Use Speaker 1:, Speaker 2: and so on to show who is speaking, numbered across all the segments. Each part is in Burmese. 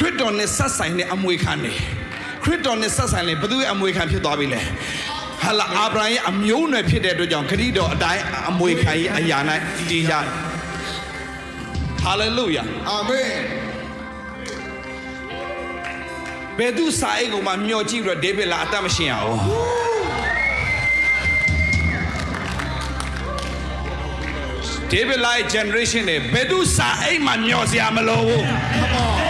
Speaker 1: ခရစ်တော်နဲ့ဆက်ဆိုင်တဲ့အမွေခံနေခရစ်တော်နဲ့ဆက်ဆိုင်လေဘသူရဲ့အမွေခံဖြစ်သွားပြီလဲဟာလာအာဗြဟံရဲ့အမျိုးအနွယ်ဖြစ်တဲ့အတွက်ကြောင့်ခရစ်တော်အတိုင်းအမွေခံရဲ့အရာ၌တည်ရတယ်ဟာလေလုယာ
Speaker 2: အာမင်
Speaker 1: ဘယ်သူစာအိတ်ကိုမှမျှော်ကြည့်ပြီးတော့ဒေးဗစ်လာအသက်မရှင်ရအောင်ဒေးဗစ်လာရဲ့ generation တွေဘယ်သူစာအိတ်မှမျှော်စရာမလိုဘူး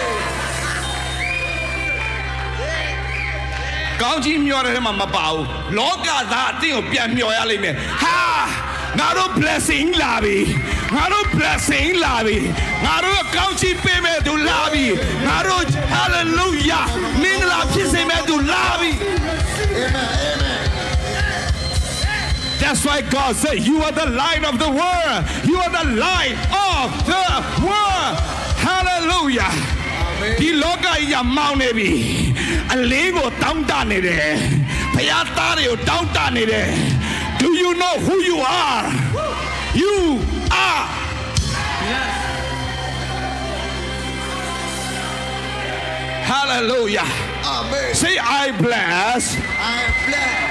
Speaker 1: ကောင်းကြီးမျှော်တဲ့ထဲမှာမပါဘူးလောကသားအတင်းကိုပြန်မျှော်ရလိမ့်မယ်ဟာငါတို့ blessing လာပြီငါတို့ blessing လာပြီငါတို့ကောင်းကြီးပေးမဲ့သူလာပြီငါတို့ hallelujah မင်္ဂလာဖြစ်စေမဲ့သူလာပြီ
Speaker 2: Amen Amen
Speaker 1: That's why God said, You are the light of the world. You are the light of the world. Hallelujah. ဒီလောကကြီးကမောင်းနေပြီ အလေးကိုတောင်းတနေတယ်ဘုရားသားတွေကိုတောင်းတနေတယ် Do you know who you are You are Hallelujah
Speaker 2: Amen
Speaker 1: Say I bless
Speaker 2: I am blessed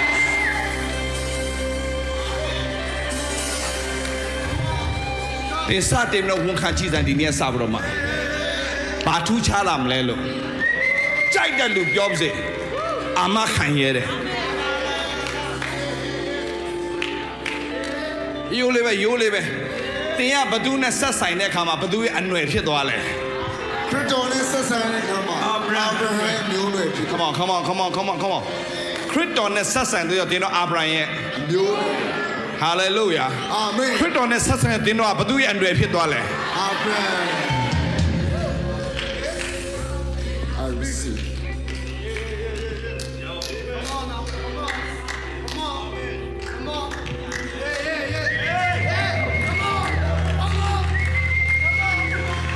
Speaker 1: ဒီစတင်တော့ဝန်ခံကြည့်စမ်းဒီနေ့စပြီးတော့မှဘာထူးခြားလာမလဲလို့ ကြိုက်တဲ့လူပြောပါစေအာမခံရဲတယ်ယိုးလေးပဲယိုးလေးပဲတင်ကဘသူနဲ့ဆက်ဆိုင်တဲ့အခါမှာဘသူရဲ့အနွယ်ဖြစ်သွားလဲ
Speaker 2: ခရစ်တော်နဲ့ဆက်ဆံတဲ့အခါမှာအာဗြဟံမျိုးနွယ်ဖြစ်
Speaker 1: come on come on come on come on come on ခရစ်တော်နဲ့ဆက်ဆိုင်တဲ့တင်တော့အာဗြဟံရဲ့
Speaker 2: မျိုးနွယ်
Speaker 1: hallelujah
Speaker 2: အာမင်
Speaker 1: ခရစ်တော်နဲ့ဆက်ဆိုင်တဲ့တင်တော့ဘသူရဲ့အနွယ်ဖြစ်သွားလဲ
Speaker 2: အာဗြဟံ I receive ။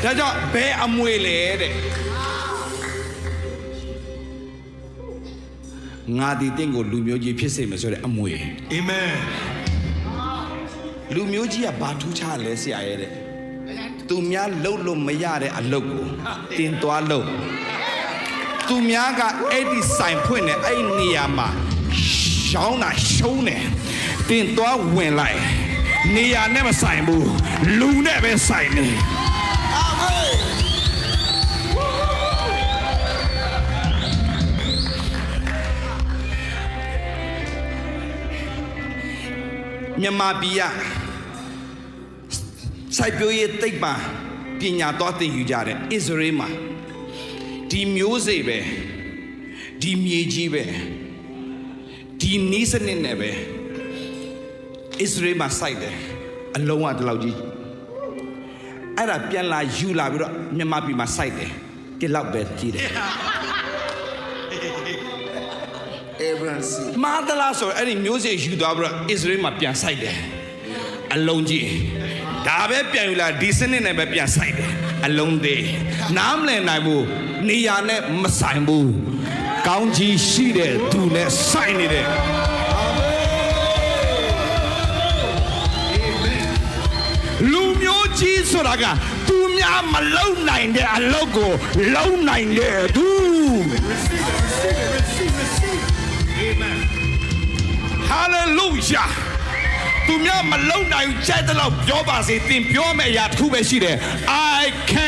Speaker 1: ဒါကြောင့်ဘယ်အမွေလဲတဲ့။ငါဒီတင့်ကိုလူမျိုးကြီးဖြစ်စေမယ်ဆိုတဲ့အမွေ
Speaker 3: Amen.
Speaker 1: ။လူမျိုးကြီးကဘာထူးခြားလဲဆရာရဲ့တဲ့။သူများလှုပ်လို့မရတဲ့အလုပ်ကိုတင်သွားလို့ သူများကအဲ့ဒီဆိုင်ဖွင့်နေအဲ့ဒီနေရာမှာရှောင်းတာရှုံးတယ်တင်သွားဝင်လိုက်နေရာနဲ့မဆိုင်ဘူးလူနဲ့ပဲဆိုင်နေ
Speaker 2: အာမင်
Speaker 1: မြန်မာပြည်ကစိုက်ပျိုးရေးသိပ္ပံပညာတော်သင်ယူကြတယ်အစ္စရေးမှာ ဒီမျိုးစေ့ပဲဒီမြေကြီးပဲဒီနီးစနစ်နဲ့ပဲအစ္စရေးမှာစိုက်တယ်အလုံးဝဒီလောက်ကြီးအဲ့ဒါပြန်လာယူလာပြီးတော့မြန်မာပြည်မှာစိုက်တယ်ဒီလောက်ပဲကြီးတယ်
Speaker 2: Abraham see
Speaker 1: မာသလားဆိုအဲ့ဒီမျိုးစေ့ယူသွားပြီးတော့အစ္စရေးမှာပြန်ဆိုင်တယ်အလုံးကြီးဒါပဲပြန်ယူလာဒီစနစ်နဲ့ပဲပြန်ဆိုင်တယ် အလုံးသေးနားမလည်နိုင်ဘူးနေရာနဲ့မဆိုင်ဘူးကောင်းကြီးရှိတဲ့သူနဲ့ဆိုင်နေတယ်လူမျိုးကြီးဆိုတာကသူများမလုံနိုင်တဲ့အလုပ်ကိုလုံနိုင်တဲ့သူ hallelujah သူများမလုံနိုင်ဘူးကြိုက်တဲ့လောက်ပြောပါစေသင်ပြောမယ့်အရာတစ်ခုပဲရှိတယ် I can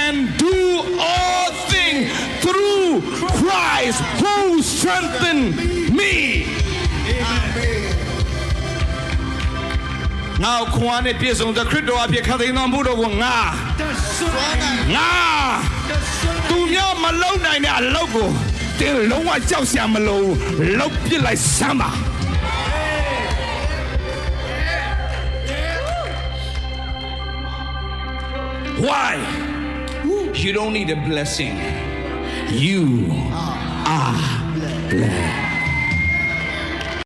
Speaker 1: strengthen me ငါခွန်နဲ့ပြည့်စုံတဲ့ခရစ်တော်အဖြစ်ခတ်သိမ်းတော်မူတော်ကိုငါငါသူများမလုံနိုင်တဲ့အလုပ်ကိုတင်းလုံးဝကြောက်စရာမလိုဘူးလုတ်ပစ်လိုက်စမ်းပါ Why? You don't need a blessing. You are Black.